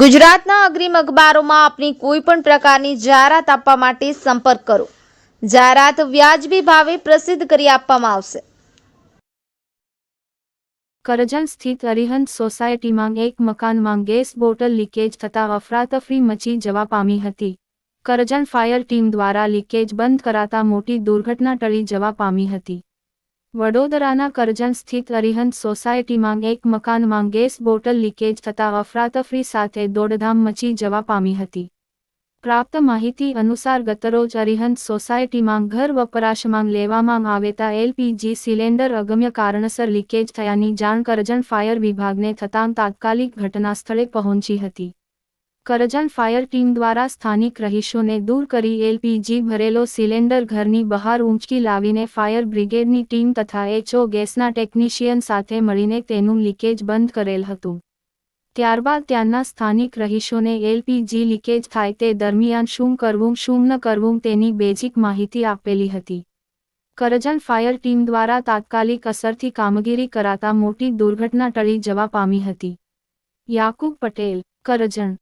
ગુજરાતના અગ્રીમ અખબારોમાં આપની કોઈ પણ પ્રકારની જાહેરાત આપવા માટે સંપર્ક કરો. જાહેરાત વ્યાજબી ભાવે પ્રસિદ્ધ કરી આપવામાં આવશે. કરજણ સ્થિત અરિહંત સોસાયટીમાં એક મકાનમાં ગેસ બોટલ લીકેજ થતાં અફરાતફરી મચી જવા પામી હતી. કરજણ ફાયર ટીમ દ્વારા લીકેજ બંધ કરાતા મોટી દુર્ઘટના ટળી જવા પામી હતી. વડોદરાના કરજણ સ્થિત અરિહંત સોસાયટીમાં એક મકાનમાં ગેસ બોટલ લીકેજ થતાં અફરાતફરી સાથે દોડધામ મચી જવા પામી હતી. પ્રાપ્ત માહિતી અનુસાર ગતરોજ અરિહંત સોસાયટીમાં ઘર વપરાશમાં લેવામાં આવેતા એલપીજી સિલિન્ડર અગમ્ય કારણસર લીકેજ થયાની જાણ કરજણ ફાયર વિભાગને થતાં તાત્કાલિક ઘટનાસ્થળે પહોંચી હતી. કરજણ ફાયર ટીમ દ્વારા સ્થાનિક રહીશોને દૂર કરી એલપીજી ભરેલો સિલિન્ડર ઘરની બહાર ઊંચકી લાવીને ફાયર બ્રિગેડની ટીમ તથા એચઓ ગેસના ટેકનિશિયન સાથે મળીને તેનું લીકેજ બંધ કરેલ હતું. ત્યારબાદ ત્યાંના સ્થાનિક રહીશોને એલપીજી લીકેજ થાય તે દરમિયાન શું કરવું, શું ન કરવું તેની બેઝિક માહિતી આપેલી હતી. કરજણ ફાયર ટીમ દ્વારા તાત્કાલિક અસરથી કામગીરી કરાતા મોટી દુર્ઘટના ટળી જવા પામી હતી. યાકુબ પટેલ, કરજણ